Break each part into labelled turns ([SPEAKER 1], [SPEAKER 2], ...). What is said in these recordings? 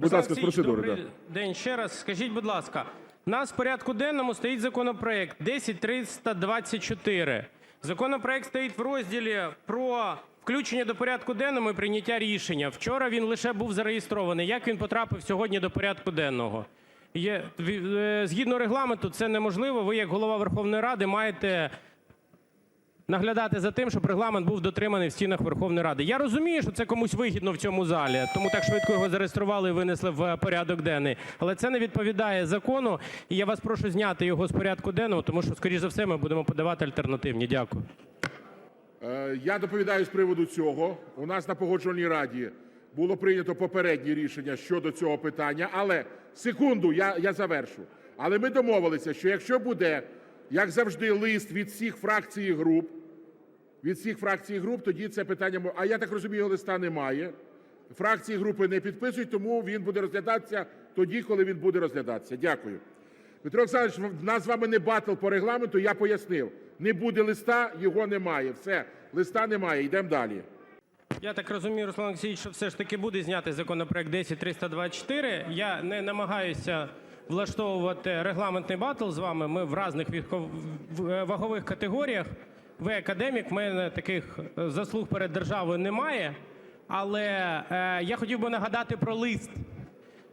[SPEAKER 1] Будь ласка, з процедури.
[SPEAKER 2] добрий день ще раз. Скажіть, будь ласка, у нас в порядку денному стоїть законопроект 10324. Законопроект стоїть в розділі про включення до порядку денного і прийняття рішення. Вчора він лише був зареєстрований. Як він потрапив сьогодні до порядку денного? Є, е, згідно регламенту, це неможливо. Ви, як голова Верховної Ради, маєте наглядати за тим, щоб регламент був дотриманий в стінах Верховної Ради. Я розумію, що це комусь вигідно в цьому залі, тому так швидко його зареєстрували і винесли в порядок денний. Але це не відповідає закону, і я вас прошу зняти його з порядку денного, тому що, скоріш за все, ми будемо подавати альтернативні. Дякую.
[SPEAKER 1] Е, Я доповідаю з приводу цього. У нас на погоджувальній раді було прийнято попереднє рішення щодо цього питання. Але секунду, я, я завершу. Але ми домовилися, що якщо буде, як завжди, лист від всіх фракцій і груп, від всіх фракцій і груп, тоді це питання. А я так розумію, листа немає. Фракції і групи не підписують, тому він буде розглядатися тоді, коли він буде розглядатися. Дякую. Петро Олександрович, в нас з вами не батл по регламенту, я пояснив. Не буде листа, його немає. Все, листа немає, йдемо далі.
[SPEAKER 2] Я так розумію, Руслан Олексійович, що все ж таки буде знятий законопроект 10324. Я не намагаюся влаштовувати регламентний батл з вами. Ми в різних вагових категоріях. Ви академік, в мене таких е, заслуг перед державою немає. Але е, я хотів би нагадати про лист.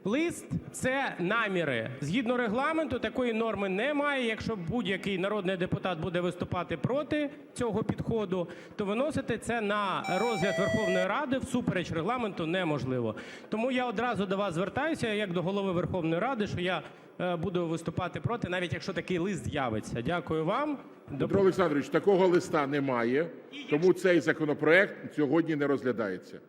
[SPEAKER 2] Лист це наміри. Згідно регламенту, такої норми немає. Якщо будь-який народний депутат буде виступати проти цього підходу, то виносити це на розгляд Верховної Ради всупереч регламенту неможливо. Тому я одразу до вас звертаюся, як до голови Верховної Ради, що я е, буду виступати проти, навіть якщо такий лист з'явиться. Дякую вам. До
[SPEAKER 1] Петро Олександрович, такого листа немає, тому цей законопроект сьогодні не розглядається.